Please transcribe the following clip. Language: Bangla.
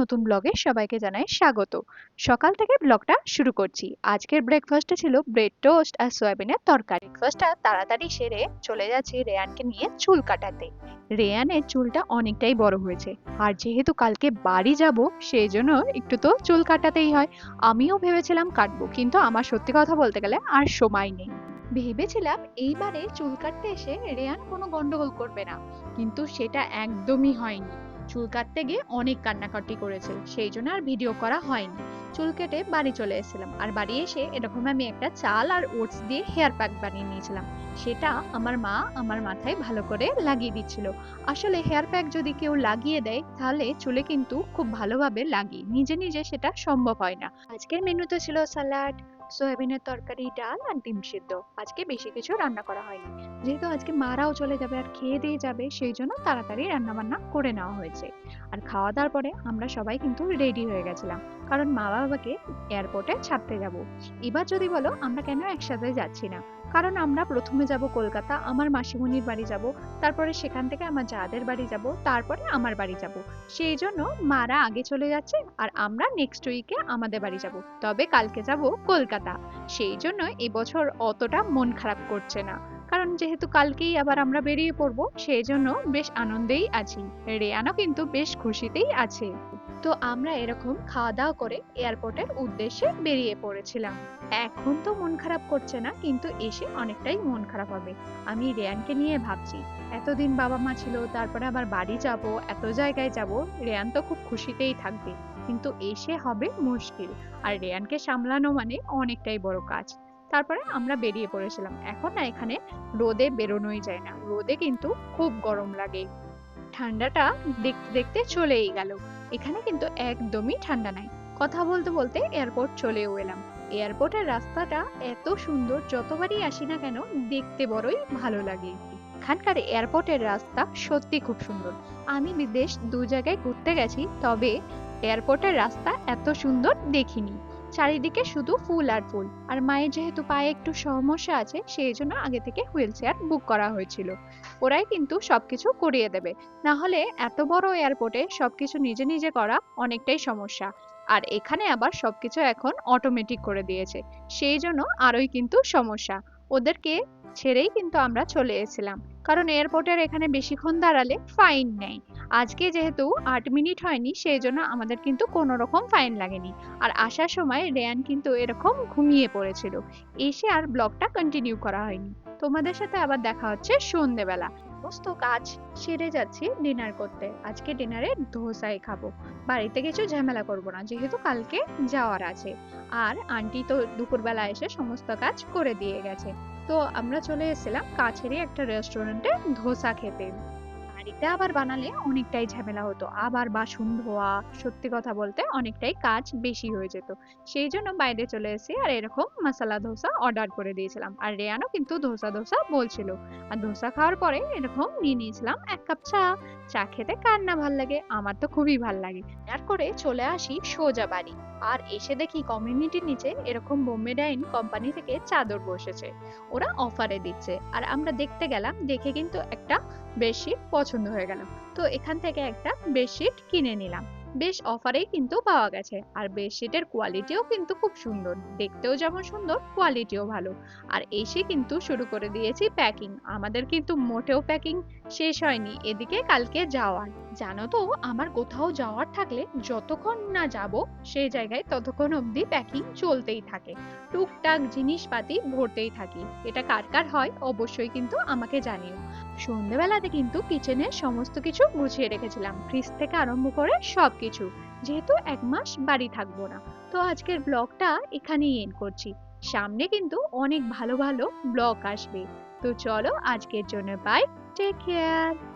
নতুন ব্লগে সবাইকে জানাই স্বাগত। সকাল থেকে ব্লগটা শুরু করছি। আজকের ব্রেকফাস্টে ছিল ব্রেড টোস্ট আর সয়াবিনের তরকারি। ব্রেকফাস্টটা তাড়াতাড়ি সেরে চলে যাচ্ছি রেয়ানকে নিয়ে চুল কাটাতে। রেয়ানের চুলটা অনেকটাই বড় হয়েছে। আর যেহেতু কালকে বাড়ি যাব, সেই জন্য একটু তো চুল কাটাতেই হয়। আমিও ভেবেছিলাম কাটবো, কিন্তু আমার সত্যি কথা বলতে গেলে আর সময় নেই। ভেবেছিলাম এইবারে চুল কাটতে এসে রেয়ান কোনো গন্ডগোল করবে না, কিন্তু সেটা একদমই হয়নি। চুল কাটতে গিয়ে অনেক কান্নাকাটি করেছে, সেই জন্য আর ভিডিও করা হয়নি। চুল কেটে বাড়ি চলে এসেছিলাম, আর বাড়ি এসে এরকম আমি একটা চাল আর ওটস দিয়ে হেয়ার প্যাক বানিয়ে নিয়েছিলাম। সেটা আমার মা আমার মাথায় ভালো করে লাগিয়ে দিচ্ছিল। আসলে হেয়ার প্যাক যদি কেউ লাগিয়ে দেয়, তাহলে চুলে কিন্তু খুব ভালোভাবে লাগে নিজে নিজে সেটা সম্ভব হয় না। আজকের মেনুতে ছিল স্যালাড সয়াবিনের তরকারি, ডাল আর ডিম সিদ্ধ। আজকে বেশি কিছু রান্না করা হয়নি। যেহেতু আজকে মারাও চলে যাবে আর খেয়ে দিয়ে যাবে, সেই জন্য তাড়াতাড়ি রান্না বান্না করে নেওয়া হয়েছে। আর খাওয়া দাওয়ার পরে আমরা সবাই কিন্তু রেডি হয়ে গেছিলাম। কারণ মা বাবাকে এয়ারপোর্টে ছাড়তে যাব। এবার যদি বলো, আমরা কেন একসাথে যাচ্ছি না? কারণ আমরা প্রথমে যাব কলকাতা, আমার মাসিমণির বাড়ি যাব, তারপরে সেখান থেকে আমার যাদের বাড়ি যাব, তারপরে আমার বাড়ি যাব। সেই জন্য মারা আগে চলে যাচ্ছে আর আমরা নেক্সট উইকে আমাদের বাড়ি যাব। তবে কালকে যাব কলকাতা। সেই জন্য এবছর অতটা মন খারাপ করছে না। কারণ যেহেতু কালকেই আবার আমরা বেরিয়ে পড়ব, সেই জন্য বেশ আনন্দেই আছি। রেয়ানও কিন্তু বেশ খুশিতেই আছে। তো আমরা এরকম খাওয়া দাওয়া করে এয়ারপোর্টের উদ্দেশ্যে বেরিয়ে পড়েছিলাম। এখন তো মন খারাপ করছে না, কিন্তু এসে অনেকটাই মন খারাপ হবে। আমি রেয়ানকে নিয়ে ভাবছি, এতদিন বাবা মা ছিল, তারপরে আবার বাড়ি যাব, এত জায়গায় যাব, রেয়ান তো খুব খুশিতেই থাকবে। কিন্তু এসে হবে মুশকিল। আর রেয়ানকে সামলানো মানে অনেকটাই বড় কাজ। তারপরে আমরা বেরিয়ে পড়েছিলাম। এখন না এখানে রোদে বেরোনোই যায় না। রোদে কিন্তু খুব গরম লাগে। ঠান্ডাটা দেখতে দেখতে চলেই গেল। এখানে কিন্তু একদমই ঠান্ডা নাই। কথা বলতে বলতে এয়ারপোর্ট চলেও এলাম। এয়ারপোর্টের রাস্তাটা এত সুন্দর, যতবারই আসি না কেন দেখতে বড়ই ভালো লাগে এখানকার এয়ারপোর্টের রাস্তা সত্যি খুব সুন্দর। আমি বিদেশ দু জায়গায় ঘুরতে গেছি, তবে এয়ারপোর্টের রাস্তা এত সুন্দর দেখিনি। চারিদিকে শুধু ফুল আর ফুল। আর মায়ের যেহেতু পায়ে একটু সমস্যা আছে, সেই জন্য আগে থেকে হুইল চেয়ার বুক করা হয়েছিল। ওরাই কিন্তু সবকিছু করিয়ে দেবে। না হলে এত বড় এয়ারপোর্টে সবকিছু নিজে নিজে করা অনেকটাই সমস্যা। আর এখানে আবার সবকিছু এখন অটোমেটিক করে দিয়েছে। সেই জন্য আরোই কিন্তু সমস্যা। ওদেরকে ছেড়েই কিন্তু আমরা চলে এসেছিলাম। কারণ এয়ারপোর্টের এখানে বেশিক্ষণ দাঁড়ালে ফাইন নেই। আজকে যেহেতু আট মিনিট হয়নি, সেই জন্য আমাদের কিন্তু কোনো রকম ফাইন লাগেনি। আর আসার সময় রেয়ান কিন্তু এরকম ঘুমিয়ে পড়েছিল। এসে আর ব্লগটা কন্টিনিউ করা হয়নি। তোমাদের সাথে আবার দেখা হচ্ছে সন্ধেবেলা। সমস্ত কাজ সেরে যাচ্ছি ডিনার করতে। আজকে ডিনারে ধোসাই খাব। বাড়িতে কিছু ঝামেলা করব না, যেহেতু কালকে যাওয়ার আছে। আর আন্টি তো দুপুরবেলা এসে সমস্ত কাজ করে দিয়ে গেছে। তো আমরা চলে এসেছিলাম কাছেরই একটা রেস্টুরেন্টে ধোসা খেতে। বাড়িতে আবার বানালে অনেকটাই ঝামেলা হতো। আবার বাসন ধোয়া, সত্যি কথা বলতে অনেকটাই কাজ বেশি হয়ে যেত। সেই জন্য বাইরে চলে এসে আর এরকম মশলা ধোসা অর্ডার করে দিয়েছিলাম। আর রেয়ানও কিন্তু ধোসা ধোসা বলছিল। আর ধোসা খাওয়ার পরে এরকম নিয়ে নিয়েছিলাম এক কাপ চা। চা খেতে কার না ভালো লাগে? আমার তো খুবই ভালো লাগে। আর করে চলে আসি সোজা বাড়ি। আর এসে দেখি কমিউনিটির নিচে এরকম বোম্বে ডাইন কোম্পানি থেকে চাদর বসেছে। ওরা অফারে দিচ্ছে। আর আমরা দেখতে গেলাম, দেখে কিন্তু একটা বেডশিট পছন্দ হয়ে গেল। তো এখান থেকে একটা বেডশিট কিনে নিলাম। বেশ অফারেই কিন্তু পাওয়া গেছে। আর বেডশিটের কোয়ালিটিও কিন্তু খুব সুন্দর। দেখতেও যেমন সুন্দর কোয়ালিটিও ভালো। আর এসে কিন্তু শুরু করে দিয়েছি প্যাকিং আমাদের কিন্তু মোটেও প্যাকিং শেষ হয়নি, এদিকে কালকে যাওয়ার। জানো তো, আমার কোথাও যাওয়ার থাকলে যতক্ষণ না যাব সেই জায়গায় ততক্ষণ অবধি প্যাকিং চলতেই থাকে। টুকটাক জিনিসপাতি ভরতেই থাকি। এটা কার কার হয়, অবশ্যই কিন্তু আমাকে জানিও। সন্ধেবেলাতে কিন্তু কিচেনের সমস্ত কিছু গুছিয়ে রেখেছিলাম। ফ্রিজ থেকে আরম্ভ করে সবকিছু। যেহেতু এক মাস বাড়ি থাকব না, তো আজকের ব্লগটা এখানেই এন্ড করছি। সামনে কিন্তু অনেক ভালো ভালো ব্লগ আসবে। তো চলো আজকের জন্য বাই টেক কেয়ার